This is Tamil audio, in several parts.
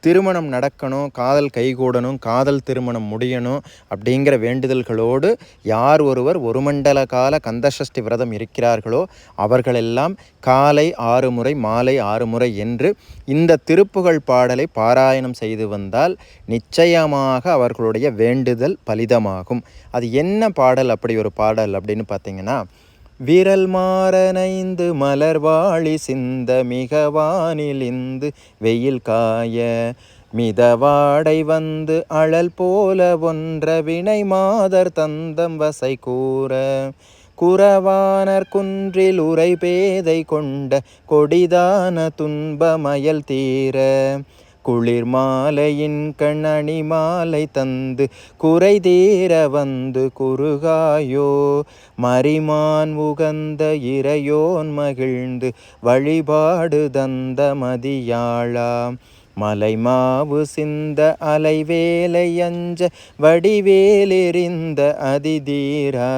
திருமணம் நடக்கணும் காதல் கைகூடணும் காதல் திருமணம் முடியணும் அப்படிங்கிற வேண்டுதல்களோடு யார் ஒருவர் ஒரு மண்டல கால கந்தசஷ்டி விரதம் இருக்கிறார்களோ அவர்களெல்லாம் காலை ஆறு முறை மாலை ஆறு முறை என்று இந்த திருப்புகழ் பாடலை பாராயணம் செய்து வந்தால் நிச்சயமாக அவர்களுடைய வேண்டுதல் பலிதமாகும். அது என்ன பாடல் அப்படி ஒரு பாடல் அப்படின்னு பார்த்தீங்கன்னா விரல் மாறனைந்து மலர்வாழி சிந்த மிகவானிலிந்து வெயில் காய மிதவாடை வந்து அழல் போல ஒன்ற வினை மாதர் தந்தம் வசை கூற குறவானர் குன்றில் உரை பேதை கொண்ட கொடிதான துன்பமயல் தீர குளிர் மாலையின் கண்ணணி மாலை தந்து குறை தீர வந்து குறுகாயோ மரிமான் உகந்த இறையோன் மகிழ்ந்து வழிபாடு தந்த மதியாளாம் மலை மாவு சிந்த அலைவேலையஞ்ச வடிவேலெறிந்த அதிதீரா.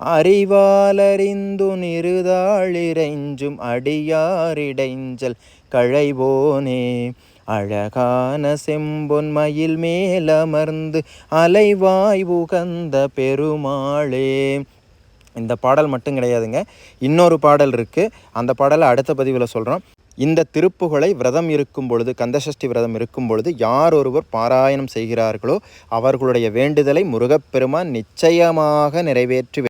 அறிவாலறிந்து நிறுதாளிரைஞ்சும் அடியாரிடைஞ்சல் கழைவோனே அழகான செம்பொன் மயில் மேலமர்ந்து அலைவாய் உகந்த பெருமாளே. இந்த பாடல் மட்டும் கிடையாதுங்க. இன்னொரு பாடல் இருக்குது அந்த பாடலை அடுத்த பதிவில் சொல்கிறோம் இந்த திருப்புகளை விரதம் இருக்கும் பொழுது கந்தசஷ்டி விரதம் இருக்கும் பொழுது யார் ஒருவர் பாராயணம் செய்கிறார்களோ அவர்களுடைய வேண்டுதலை முருகப்பெருமான் நிச்சயமாக நிறைவேற்றி